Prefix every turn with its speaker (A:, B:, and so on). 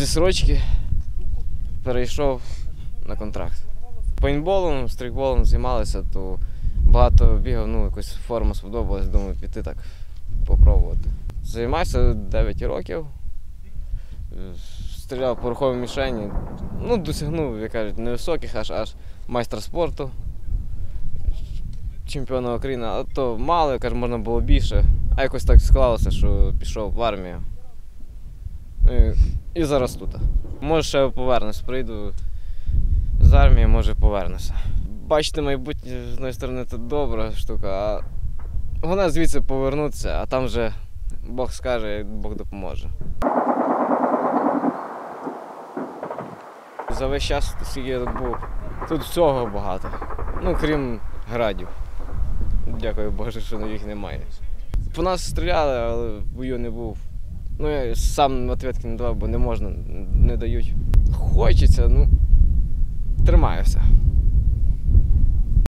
A: зі срочки перейшов на контракт. Пейнтболом, стрейкболом займалися, то багато бігав, ну якось форма сподобалась, думаю, піти так попробувати. Займався 9 років, стріляв по руховій мішені. Ну, досягнув, як кажуть, невисоких, аж аж майстра спорту, чемпіона України, а то мало, я кажу, можна було більше. А якось так склалося, що пішов в армію. Ну, І, зараз тут. Може, ще повернусь, прийду з армії, може повернуся. Бачити майбутнє з однієї сторони це добра штука, а вона звідси повернутися, а там вже Бог скаже, Бог допоможе. За весь час, скільки я тут був, тут всього багато. Ну, крім градів. Дякую Боже, що їх немає. По нас стріляли, але бою не був. Ну, я сам відповідки не давав, бо не можна, не дають. Хочеться, ну, тримаюся.